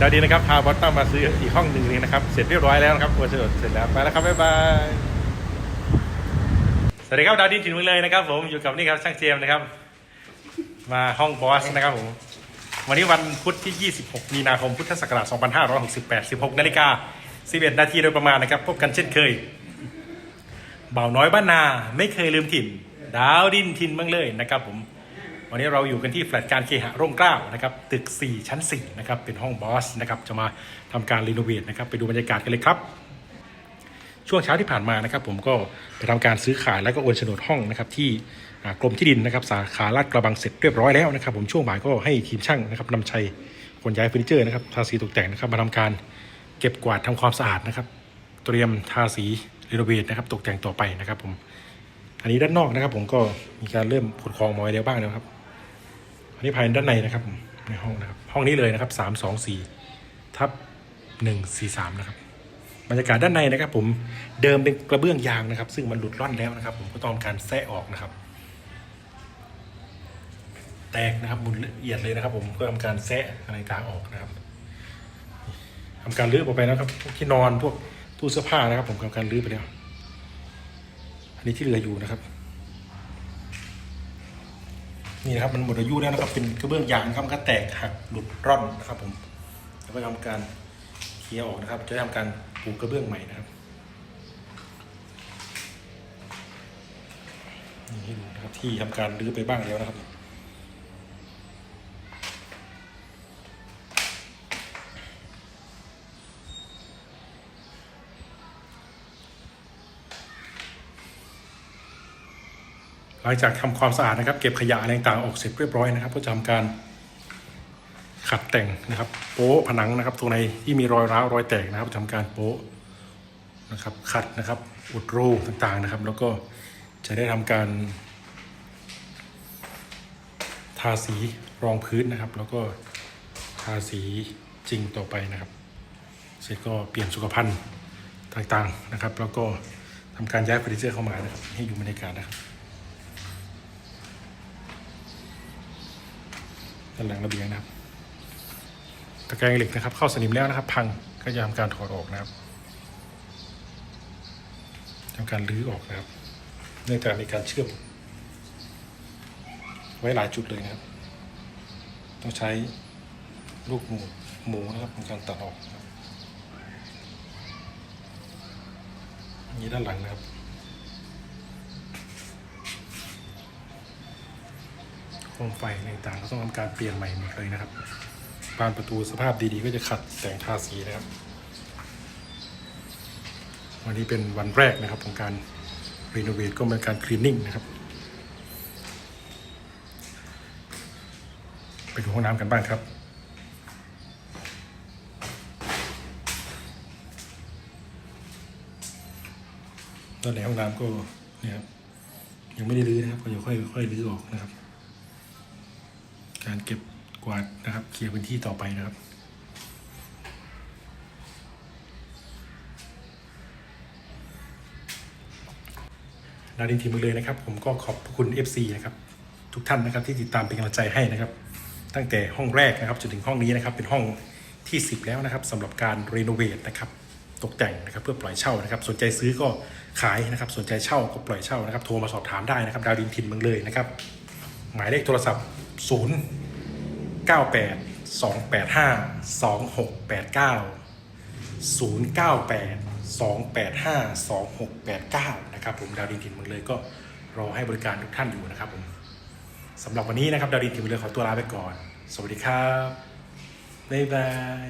ดาวดีนะครับพาบอสต้ามาซื้ออีกห้องหนึ่งเลยนะครับ เสร็จเรียบร้อยแล้วนะครับโอเสร็จเสร็จแล้วไปแล้วครับบ๊ายบายสวัสดีครับดาวดินถิ่นเมืองเลยนะครับ ผมอยู่กับนี่ครับช่างเจมส์นะครับ มาห้องบอสนะครับผมวันนี้วันพุธที่ 26 มีนาคมพุทธศักราช 2568 16นาฬิกา11 นาทีโดยประมาณนะครับ พบกันเช่นเคยเบาน้อยบ้านนาไม่เคยลืมถิ่น ดาวดินถิ่นเมืองเลยนะครับผม วันนี้เราอยู่กันที่แฟลตการเคหะร่มเกล้านะครับตึก 4 ชั้น 4 นะครับ เป็นห้องบอสนะครับจะมาทำการรีโนเวทนะครับไปดูบรรยากาศกันเลยครับ ช่วงเช้าที่ผ่านมานะครับ ผมก็ไปทำการซื้อขายแล้วก็โอนโฉนดห้องนะครับที่กรมที่ดินนะครับสาขาลาดกระบังเสร็จเรียบร้อยแล้วนะครับ ผมช่วงบ่ายก็ให้ทีมช่างนะครับนำชัยคนย้ายเฟอร์นิเจอร์นะครับทาสีตกแต่งนะครับมาทำการเก็บกวาดทำความสะอาดนะครับ เตรียมทาสีรีโนเวทนะครับตกแต่งต่อไปนะครับ ผม อันนี้ด้านนอกนะครับ ผมก็มีการเริ่มขุดคลองมาไว้แล้วบ้างแล้วครับ อันนี้ภายในด้านในนะครับในห้องนะครับ ห้องนี้เลยนะครับสามสองสี่ทับหนึ่งสี่สามนะครับบรรยากาศด้านในนะครับ ผมเดิมเป็นกระเบื้องยางนะครับ ซึ่งมันหลุดร่อนแล้วนะครับ ผมก็ต้องการแซะออกนะครับ แตกนะครับหมุนละเอียดเลยนะครับ ผมก็ทำการแซะอะไรต่างออกนะครับทำการรื้อออกไปแล้วครับพวกที่นอนพวกตู้เสื้อผ้านะครับ ผมทำการรื้อไปแล้วอันนี้ที่เหลืออยู่นะครับ นี่นะครับมันหมดอายุแล้วนะครับ เป็นกระเบื้องยางนะครับก็แตกหักหลุดร่อนนะครับ ผมแล้วก็ทำการเคลียร์ออกนะครับ จะได้ทำการปูกระเบื้องใหม่นะครับนี่ดูนะครับที่ทำการรื้อไปบ้างแล้วนะครับ หลังจากทำความสะอาดนะครับ เก็บขยะอะไรต่างๆออกเสร็จเรียบร้อยนะครับก็จะทำการขัดแต่งนะครับ โป๊ะผนังนะครับตรงในที่มีรอยร้าวรอยแตกนะครับทำการโป๊ะนะครับขัดนะครับ อุดรูต่างๆนะครับ แล้วก็จะได้ทำการ ทาสีรองพื้นนะครับ แล้วก็ทาสีจริงต่อไปนะครับ เสร็จก็เปลี่ยนสุขภัณฑ์ต่างๆนะครับ แล้วก็ทำการย้ายเฟอร์นิเจอร์เข้ามานะครับให้อยู่บรรยากาศนะครับ ด้านหลังระเบียงนะครับตะแกรงเหล็กนะครับ เข้าสนิมแล้วนะครับ พังก็จะทำการถอดออกนะครับทำการรื้อออกนะครับ เนื่องจากมีการเชื่อม ไว้หลายจุดเลยนะครับ ต้องใช้ลูกหมูหมูนะครับในการตัดออกอันนี้ด้านหลังนะครับ โคมไฟต่างๆก็ต้องทำการเปลี่ยนใหม่หมดเลยนะครับบานประตูสภาพดีๆ ก็จะขัดแต่งทาสีนะครับ วันนี้เป็นวันแรกนะครับของการรีโนเวทก็เป็นการคลีนนิ่งนะครับไปดูห้องน้ำกันบ้างครับ ตอนในห้องน้ำก็เนี่ยครับยังไม่ได้รื้อนะครับก็จะค่อยค่อยรื้อออกนะครับ การเก็บกวาดนะครับเคลียร์พื้นที่ต่อไปนะครับดาวดินทีมมือเลยนะครับ ผมก็ขอบคุณ FC นะครับทุกท่านนะครับที่ติดตามเป็นกำลังใจให้นะครับ ตั้งแต่ห้องแรกนะครับจนถึงห้องนี้นะครับ เป็นห้องที่ 10 แล้วนะครับสำหรับการรีโนเวทนะครับตกแต่งนะครับเพื่อปล่อยเช่านะครับ สนใจซื้อก็ขายนะครับ สนใจเช่าก็ปล่อยเช่านะครับ โทรมาสอบถามได้นะครับ ดาวดินทินเมืองเลยนะครับ หมายเลขโทรศัพท์ 0 98 285 2689 098 285 2689นะครับผมดาวดินถิ่นเมืองเลยก็รอให้บริการทุกท่านอยู่นะครับผมสำหรับวันนี้นะครับดาวดินถิ่นเมืองเลยขอตัวลาไปก่อน สวัสดีครับบ๊ายบาย